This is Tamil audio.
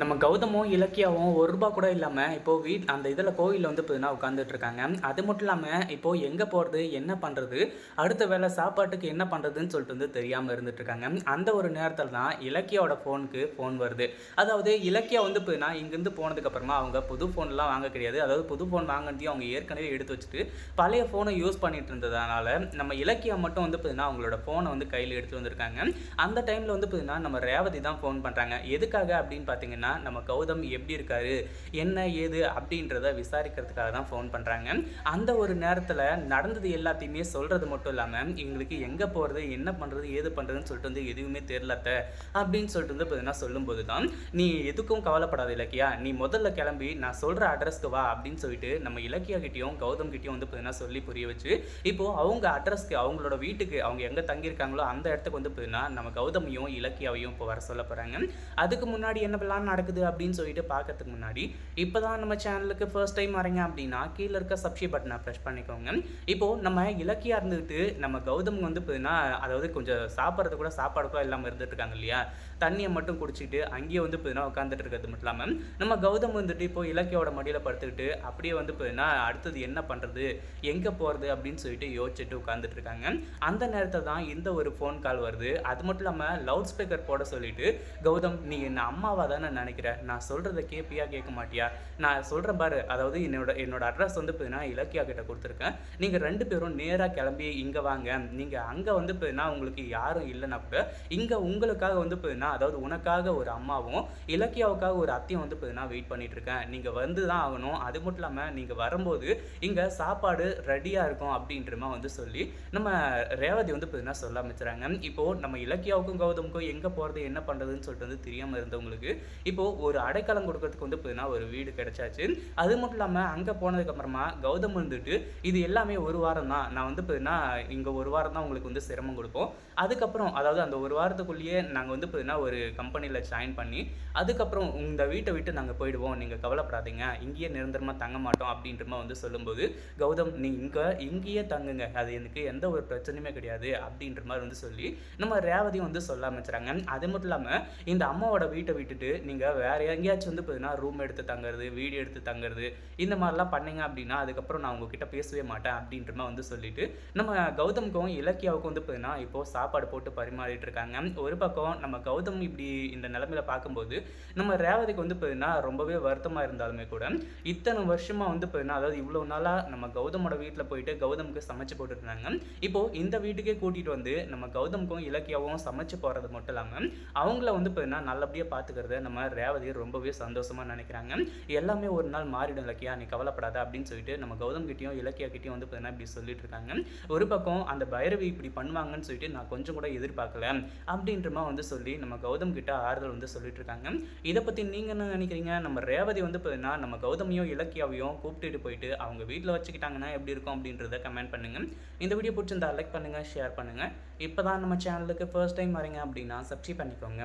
நம்ம கௌதமும் இலக்கியாவும் ஒரு ரூபா கூட இல்லாமல் இப்போது வீட் அந்த இதில் கோயிலில் வந்து பார்த்தீங்கன்னா உட்காந்துட்டு இருக்காங்க. அது மட்டும் இல்லாமல் இப்போது எங்கே போகிறது என்ன பண்ணுறது அடுத்த வேளை சாப்பாட்டுக்கு என்ன பண்ணுறதுன்னு சொல்லிட்டு வந்து தெரியாமல் இருந்துட்டு இருக்காங்க. அந்த ஒரு நேரத்தில் தான் இலக்கியாவோட ஃபோனுக்கு ஃபோன் வருது. அதாவது இலக்கியா வந்து பார்த்தீங்கன்னா இங்கேருந்து போனதுக்கப்புறமா அவங்க புது ஃபோன்லாம் வாங்க கிடையாது. அதாவது புது ஃபோன் வாங்கினதையும் அவங்க ஏற்கனவே எடுத்து வச்சுட்டு பழைய ஃபோனை யூஸ் பண்ணிட்டு இருந்ததுனால நம்ம இலக்கியா மட்டும் வந்து பார்த்தீங்கன்னா அவங்களோட ஃபோனை வந்து கையில் எடுத்து வந்திருக்காங்க. அந்த டைமில் வந்து பார்த்தீங்கன்னா நம்ம ரேவதி தான் ஃபோன் பண்ணுறாங்க எதுக்காக அப்படின்னு பார்த்தீங்கன்னா நம்ம கௌதம் எப்படி இருக்காரு என்ன ஏது அப்படின்றத விசாரிக்கிறதுக்காக தான் ஃபோன் பண்ணுறாங்க அந்த ஒரு நேரத்தில் நடந்தது எல்லாத்தையுமே சொல்கிறது மட்டும் இல்லாமல் எங்களுக்கு எங்கே போகிறது என்ன பண்ணுறது ஏது பண்ணுறதுன்னு சொல்லிட்டு வந்து எதுவுமே தெரிலத்த அப்படின்னு சொல்லிட்டு வந்து பார்த்தீங்கன்னா சொல்லும்போது தான் நீ எதுக்கும் கவலைப்படாத இலக்கியா நீ முதல்ல கிளம்பி நான் சொல்கிற அட்ரஸ்க்கு வா அப்படின்னு சொல்லிட்டு நம்ம இலக்கியா கிட்டேயும் கௌதம் கிட்டேயும் வந்து பார்த்தீங்கன்னா சொல்லி புரிய வச்சு இப்போது அவங்க அட்ரஸ்க்கு அவங்களோட வீட்டுக்கு அவங்க எங்கே தங்கியிருக்காங்களோ அந்த இடத்துக்கு வந்து பார்த்தீங்கன்னா நம்ம கௌதமையும் இலக்கியாவையும் இப்போ வர சொல்ல போகிறாங்க அதுக்கு முன்னாடி என்ன பண்ணலாம் நடக்குது அப்படின்னு சொல்லிட்டு பார்க்கறதுக்கு முன்னாடி இப்போ தான் நம்ம சேனலுக்கு ஃபர்ஸ்ட் டைம் வரீங்க அப்படின்னா கீழே இருக்க சப்ஸ்கிரைப் பட்டனை ப்ரெஷ் பண்ணிக்கோங்க. இப்போது நம்ம இலக்கியா இருந்துட்டு நம்ம கௌதம் வந்து பார்த்தீங்கன்னா அதாவது கொஞ்சம் சாப்பிட்றது கூட சாப்பாடு கூட இல்லாமல் இருந்துட்டு இருக்காங்க இல்லையா? தண்ணியை மட்டும் குடிச்சிட்டு அங்கேயே வந்து பார்த்தீங்கன்னா உட்காந்துட்டு இருக்கிறது மட்டும் இல்லாமல் நம்ம கௌதம் வந்துட்டு இப்போ இலக்கியோட மடியில் படுத்துக்கிட்டு அப்படியே வந்து பார்த்தீங்கன்னா அடுத்தது என்ன பண்ணுறது எங்கே போகிறது அப்படின்னு சொல்லிட்டு யோசிச்சுட்டு உட்காந்துட்டு இருக்காங்க. அந்த நேரத்தில் தான் இந்த ஒரு ஃபோன் கால் வருது. அது மட்டும் இல்லாமல் லவுட் ஸ்பீக்கர் போட சொல்லிட்டு கௌதம் நீ என்ன அம்மாவாக தானே நினைக்கிற நான் சொல்கிறத கேட்பியா கேட்க மாட்டியா? நான் சொல்கிறேன் பாரு. அதாவது என்னோட என்னோட அட்ரஸ் வந்து பார்த்தீங்கன்னா இலக்கியா கிட்ட கொடுத்துருக்கேன். நீங்கள் ரெண்டு பேரும் நேராக கிளம்பி இங்கே வாங்க. நீங்கள் அங்கே வந்து பார்த்தீங்கன்னா உங்களுக்கு யாரும் இல்லைன்னா கூட இங்கே உங்களுக்காக வந்து பார்த்தீங்கன்னா அதாவது உனக்காக ஒரு அம்மாவும் இலக்கியாவுக்காக ஒரு அத்தையும் வந்து பார்த்தீங்கன்னா வெயிட் பண்ணிட்டு இருக்கேன் நீங்கள் வந்து தான் ஆகணும். அது மட்டும் இல்லாமல் நீங்கள் வரும்போது இங்கே சாப்பாடு ரெடியாக இருக்கும் அப்படின்றமா வந்து சொல்லி நம்ம ரேவதி வந்து பார்த்தீங்கன்னா சொல்ல ஆரம்பிச்சுறாங்க இப்போது நம்ம இலக்கியாவுக்கும் கௌதமுக்கும் எங்கே போகிறது என்ன பண்ணுறதுன்னு சொல்லிட்டு வந்து தெரியாமல் இருந்தவங்களுக்கு இப்போது ஒரு அடைக்கலம் கொடுக்கறதுக்கு வந்து பார்த்தீங்கன்னா ஒரு வீடு கிடைச்சாச்சு. அது மட்டும் இல்லாமல் அங்கே போனதுக்கப்புறமா கௌதம் வந்துட்டு இது எல்லாமே ஒரு வாரம் தான். நான் வந்து பார்த்தீங்கன்னா இங்கே ஒரு வாரம் தான் உங்களுக்கு வந்து சிரமம் கொடுப்போம். அதுக்கப்புறம் அதாவது அந்த ஒரு வாரத்துக்குள்ளேயே நாங்கள் வந்து பார்த்தீங்கன்னா ஒரு கம்பெனியில் ஜாயின் பண்ணி அதுக்கப்புறம் இந்த வீட்டை விட்டு நாங்கள் போயிடுவோம். நீங்கள் கவலைப்படாதீங்க. இங்கேயே நிரந்தரமாக தங்க மாட்டோம் அப்படின்ற மாதிரி வந்து சொல்லும்போது கௌதம் நீ இங்கே இங்கேயே தங்குங்க. அது எனக்கு எந்த ஒரு பிரச்சனையுமே கிடையாது. அப்படின்ற மாதிரி வந்து சொல்லி நம்ம ரேவதியும் வந்து சொல்ல ஆரம்பிச்சுறாங்க அது மட்டும் இல்லாமல் இந்த அம்மாவோட வீட்டை விட்டுட்டு நீங்கள் வேற எங்கேயாச்சும் வந்து பார்த்தீங்கன்னா ரூம் எடுத்து தங்குறது வீடு எடுத்து தங்குறது இந்த மாதிரிலாம் பண்ணீங்க அப்படின்னா அதுக்கப்புறம் நான் உங்ககிட்ட பேசவே மாட்டேன் அப்படின்ற மாதிரி வந்து சொல்லிட்டு நம்ம கௌதமுக்கும் இலக்கியாவுக்கும் வந்து பார்த்தீங்கன்னா இப்போ சாப்பாடு போட்டு பரிமாறிட்டு இருக்காங்க. ஒரு பக்கம் நம்ம கௌதம் இப்படி இந்த நிலமையில பார்க்கும்போது நம்ம ரேவதிக்கு வந்து பார்த்தீங்கன்னா ரொம்பவே வருத்தமாக இருந்தாலுமே கூட இத்தனை வருஷமா வந்து பார்த்தீங்கன்னா அதாவது இவ்வளோ நாளாக நம்ம கௌதமோட வீட்டில் போயிட்டு கௌதமுக்கு சமைச்சு போட்டுட்டு இருந்தாங்க இப்போ இந்த வீட்டுக்கே கூட்டிட்டு வந்து நம்ம கௌதமுக்கும் இலக்கியாவும் சமைச்சு போறது மட்டும் இல்லாமல் அவங்கள வந்து பார்த்தீங்கன்னா நல்லபடியாக பார்த்துக்கிறத நம்ம ரேவதி ரொம்பவே சந்தோஷமாக நினைக்கிறாங்க. எல்லாமே ஒரு நாள் மாறிடும் இலக்கியா. நீ கவலைப்படாத அப்படின்னு சொல்லிட்டு நம்ம கௌதம் கிட்டேயும் இலக்கியா கிட்டயும் வந்து பார்த்தீங்கன்னா இப்படி சொல்லிட்டு இருக்காங்க. ஒரு பக்கம் அந்த பைரவி இப்படி பண்ணுவாங்கன்னு சொல்லிட்டு நான் கொஞ்சம் கூட எதிர்பார்க்கல அப்படின்றமா வந்து சொல்லி நம்ம கௌதம் கிட்ட ஆறுதல் வந்து சொல்லிட்டு இருக்காங்க. இதை பற்றி நீங்கள் என்ன நினைக்கிறீங்க? நம்ம ரேவதி வந்து பார்த்தீங்கன்னா நம்ம கௌதமையும் இலக்கியாவையும் கூப்பிட்டுட்டு போயிட்டு அவங்க வீட்டில் வச்சுக்கிட்டாங்கன்னா எப்படி இருக்கும் அப்படின்றத கமெண்ட் பண்ணுங்க. இந்த வீடியோ பிடிச்சிருந்தா லைக் பண்ணுங்க ஷேர் பண்ணுங்க. இப்போ தான் நம்ம சேனலுக்கு ஃபர்ஸ்ட் டைம் வரீங்க அப்படின்னா சப்ஸ்கிரைப் பண்ணிக்கோங்க.